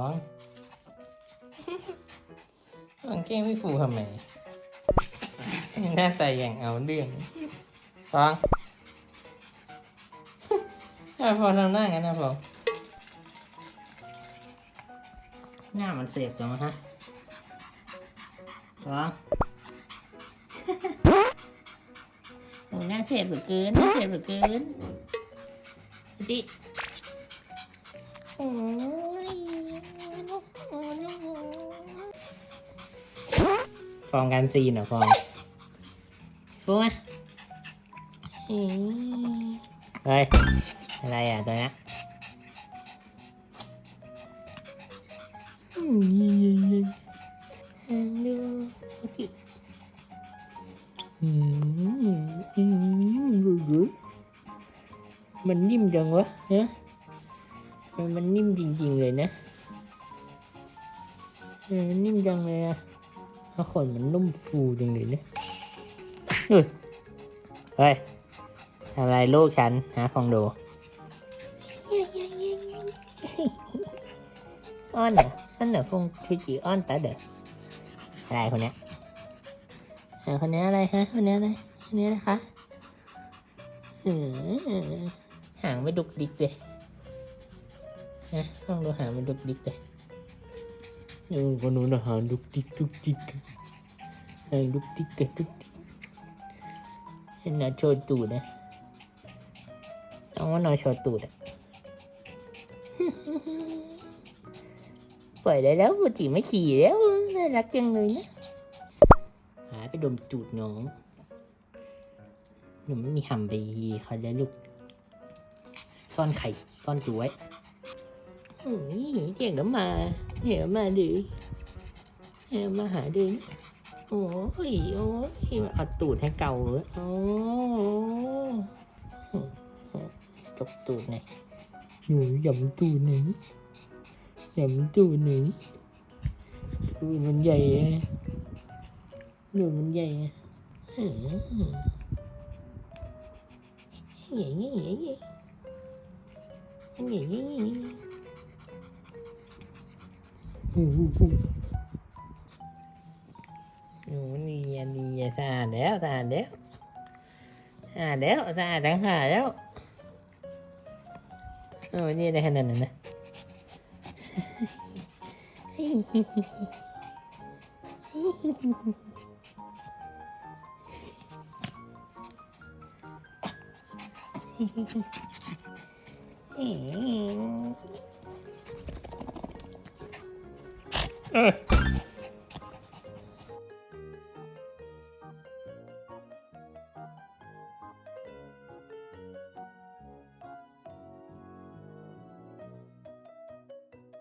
องฟองแกล้งพี่ฟูทำไมหน้าตาอย่างเอาเรื่องฟองทำไมฟองทำหน้างั้นนะฟองหน้ามันเสียบจังวะฮะฟองโอ้หน้าเสียบเหลือเกินหน้าเสียบเหลือเกินดิโอ้ย ฟองการซีนเหรอฟองฟูมาเฮ้ย อะไรอะตัวเนี้ยอืมฮัลโอเคมันนิ่มจังวะฮะมันมันนิ่มจริงๆเลยนะ เออมันนิ่มจังเลยอะถ้าขนมันนุ่มฟูจังเลยเนะเฮ้ยเฮ้ยทำอะไรลูกฉันฮะฟองโดอ้อนเหรออ้อนเหรอฟงคือจีอ้อนตาเด็กอะไรคนเนี้ยเอคนนี้อะไรฮะคนนี้อะไรคนนี้นะคะหางไม่ดุกดิกเลยฮะลองดูหางมันดุกดิกเลย เออคนนู้นน่ะหางดุกดิกดุกดิกหางดุกดิกกันดุกดิกเห็นนะโชว์ตูดนะต้องว่านอนโชว์ตูดอะปล่อยได้แล้วปกติไม่ขี่แล้วน่ารักจังเลยนะหาไปดมจูดน้องหนูไม่มีหำไปเขาจะลูก ซ่อนไข่ ซ่อนตัวไว้อืมเก่งแล้วมา เดี๋ยวมาดิเดี๋ยวมาหาดิโอ้ยโอ้ยเอาตูดให้เก่าเลยโอ้จกตูดหน่อยหนูหย่ำตูดหน่อยยำตูหนึ่งตูมันใหญ่อะตูมันใหญ่อะอืมใหญ่ใหญ่ใหญ่ใหญ่ใหญ่ใหญ่ใหญ่ หนูนี่อันนี้สะอาดแล้วสะอาดแล้วสะอาดแล้วสะอาดทั้งหาแล้วโอ้นี่ได้ขนาดนั้นนะอ้ย Ha